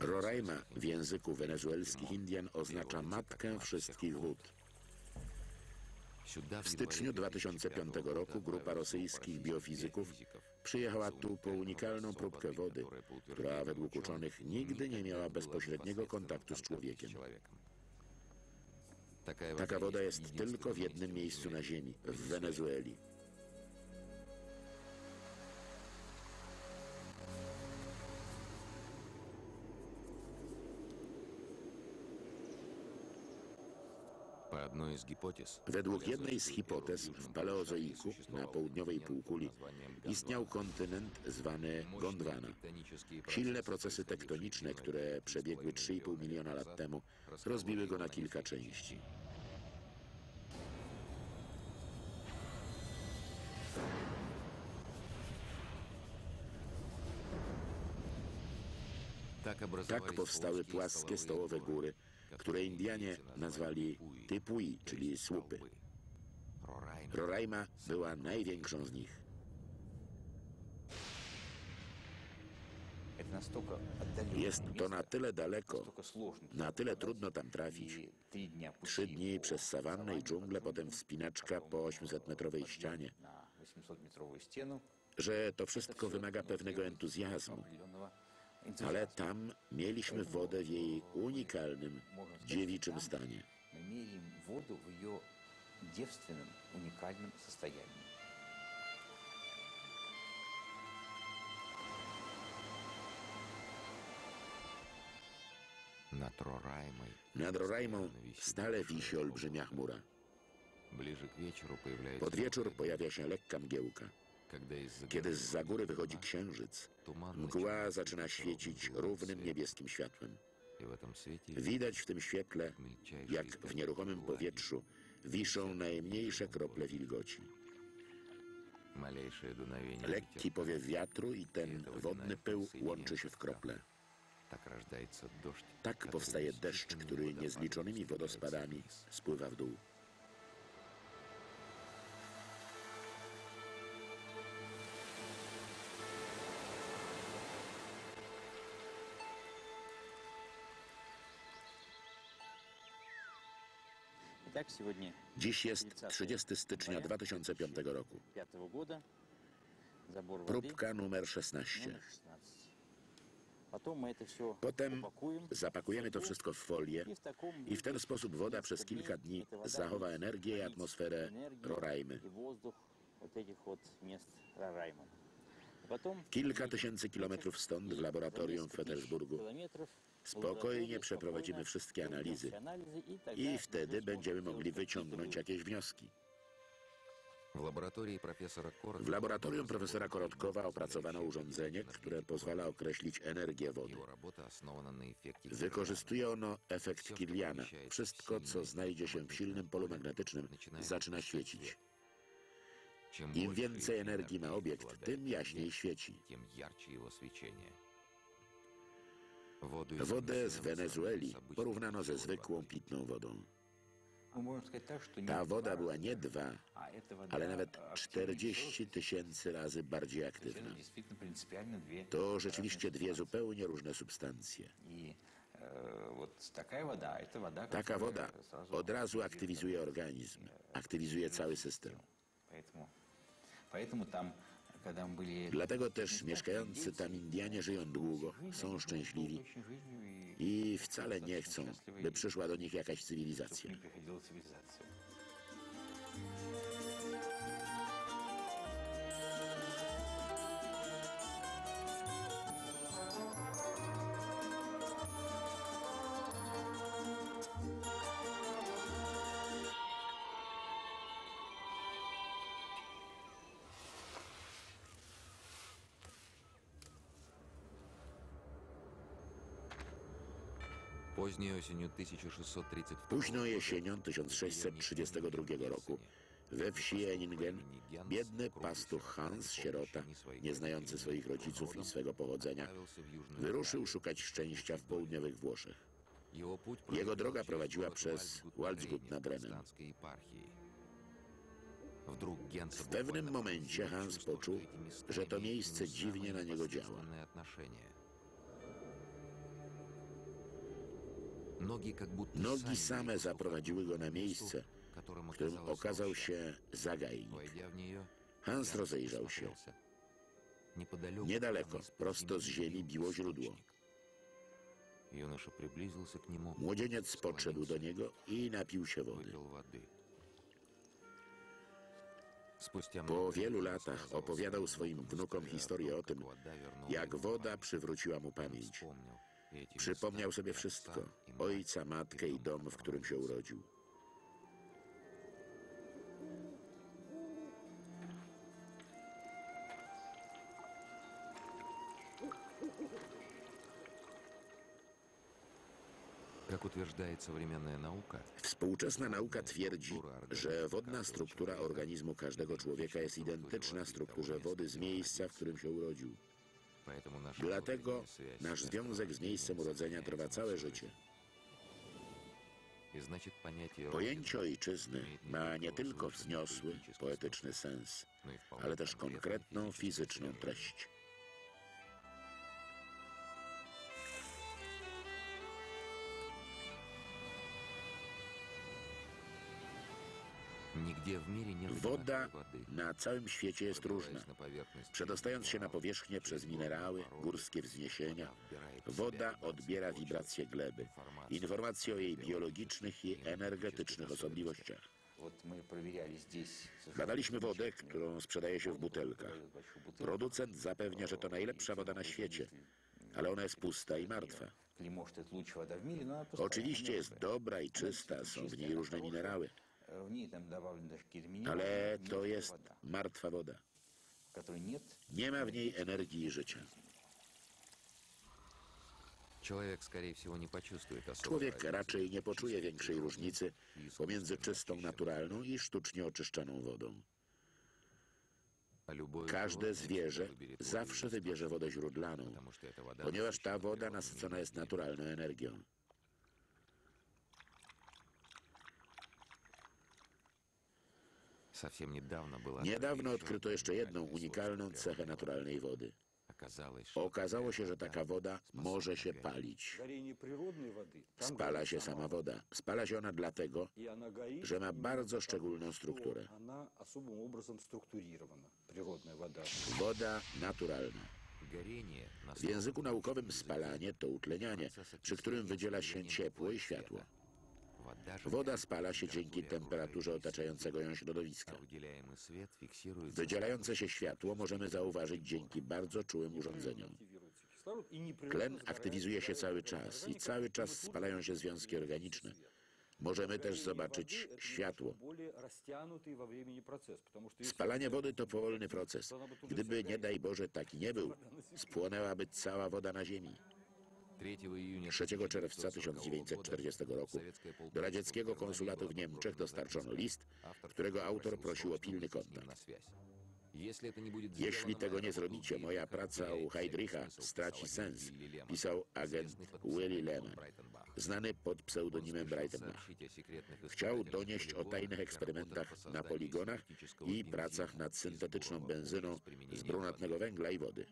Roraima w języku wenezuelskich Indian oznacza matkę wszystkich wód. W styczniu 2005 roku grupa rosyjskich biofizyków przyjechała tu po unikalną próbkę wody, która według uczonych nigdy nie miała bezpośredniego kontaktu z człowiekiem. Taka woda jest tylko w jednym miejscu na Ziemi, w Wenezueli. Według jednej z hipotez w Paleozoiku na południowej półkuli istniał kontynent zwany Gondwana. Silne procesy tektoniczne, które przebiegły 3,5 miliona lat temu, rozbiły go na kilka części. Tak powstały płaskie stołowe góry, które Indianie nazwali Typui, czyli słupy. Roraima była największą z nich. Jest to na tyle daleko, na tyle trudno tam trafić. Trzy dni przez sawannę i dżunglę, potem wspinaczka po 800-metrowej ścianie, że to wszystko wymaga pewnego entuzjazmu Ale tam mieliśmy wodę w jej unikalnym, dziewiczym stanie. Мы меряем воду в ее девственном, уникальном состоянии. Nad Roraimą stale wisi olbrzymia chmura. Pod wieczór pojawia się lekka mgiełka. Kiedy z góry wychodzi księżyc, mgła zaczyna świecić równym niebieskim światłem. Widać w tym świetle, jak w nieruchomym powietrzu wiszą najmniejsze krople wilgoci. Lekki powiew wiatru i ten wodny pył łączy się w krople. Tak powstaje deszcz, który niezliczonymi wodospadami spływa w dół. Dziś jest 30 stycznia 2005 roku. Próbka numer 16. Potem zapakujemy to wszystko w folię i w ten sposób woda przez kilka dni zachowa energię i atmosferę Roraimy. Kilka tysięcy kilometrów stąd, w laboratorium w Petersburgu, spokojnie przeprowadzimy wszystkie analizy i wtedy będziemy mogli wyciągnąć jakieś wnioski. W laboratorium profesora Korotkowa opracowano urządzenie, które pozwala określić energię wody. Wykorzystuje ono efekt Kirliana. Wszystko, co znajdzie się w silnym polu magnetycznym, zaczyna świecić. Im więcej energii ma obiekt, tym jaśniej świeci. Wodę z Wenezueli porównano ze zwykłą pitną wodą. Ta woda była nie dwa, ale nawet 40 tysięcy razy bardziej aktywna. To rzeczywiście dwie zupełnie różne substancje. Taka woda od razu aktywizuje organizm, aktywizuje cały system. Dlatego też mieszkający tam Indianie żyją długo, są szczęśliwi. i wcale nie chcą, by przyszła do nich jakaś cywilizacja. Późno jesienią 1632 roku we wsi Eningen biedny pastuch Hans, sierota, nie znający swoich rodziców i swego pochodzenia, wyruszył szukać szczęścia w południowych Włoszech. Jego droga prowadziła przez Waldgut nad Renem. W pewnym momencie Hans poczuł, że to miejsce dziwnie na niego działa. Nogi same zaprowadziły go na miejsce, w którym okazał się zagajnik. Hans rozejrzał się. Niedaleko, prosto z ziemi biło źródło. Młodzieniec podszedł do niego i napił się wody. Po wielu latach opowiadał swoim wnukom historię o tym, jak woda przywróciła mu pamięć. вспомнил и эти Przypomniał места, sobie и wszystko. отца, и мать, Ojca, matkę i dom, w którym się urodził. Как утверждает современная наука, Współczesna nauka twierdzi, że wodna struktura organizmu każdego człowieka jest identyczna strukturze wody z miejsca, w którym się urodził. Dlatego nasz związek z miejscem urodzenia trwa całe życie. Pojęcie ojczyzny ma nie tylko wzniosły, poetyczny sens, ale też konkretną fizyczną treść. Woda na całym świecie jest różna. Przedostając się na powierzchnię przez minerały, górskie wzniesienia, woda odbiera wibracje gleby, informacje o jej biologicznych i energetycznych osobliwościach. Badaliśmy wodę, którą sprzedaje się w butelkach. Producent zapewnia, że to najlepsza woda na świecie, ale ona jest pusta i martwa. Oczywiście jest dobra i czysta, są w niej różne minerały. Ale to jest martwa woda. Nie ma w niej energii i życia. Człowiek raczej nie poczuje większej różnicy pomiędzy czystą, naturalną i sztucznie oczyszczoną wodą. Każde zwierzę zawsze wybierze wodę źródlaną, ponieważ ta woda nasycona jest naturalną energią. Niedawno odkryto jeszcze jedną unikalną cechę naturalnej wody. Okazało się, że taka woda może się palić. Spala się sama woda. Spala się ona dlatego, że ma bardzo szczególną strukturę. Woda naturalna. W języku naukowym spalanie to utlenianie, przy którym wydziela się ciepło i światło. Woda spala się dzięki temperaturze otaczającego ją środowiska. Wydzielające się światło możemy zauważyć dzięki bardzo czułym urządzeniom. Tlen aktywizuje się cały czas i cały czas spalają się związki organiczne. Możemy też zobaczyć światło. Spalanie wody to powolny proces. Gdyby, nie daj Boże, taki nie był, spłonęłaby cała woda na Ziemi. 3 czerwca 1940 roku do radzieckiego konsulatu w Niemczech dostarczono list, którego autor prosił o pilny kontakt. Jeśli tego nie zrobicie, moja praca u Heidricha straci sens, pisał agent Willy Lehman, znany pod pseudonimem Breitenbach. Chciał donieść o tajnych eksperymentach na poligonach i pracach nad syntetyczną benzyną z brunatnego węgla i wody.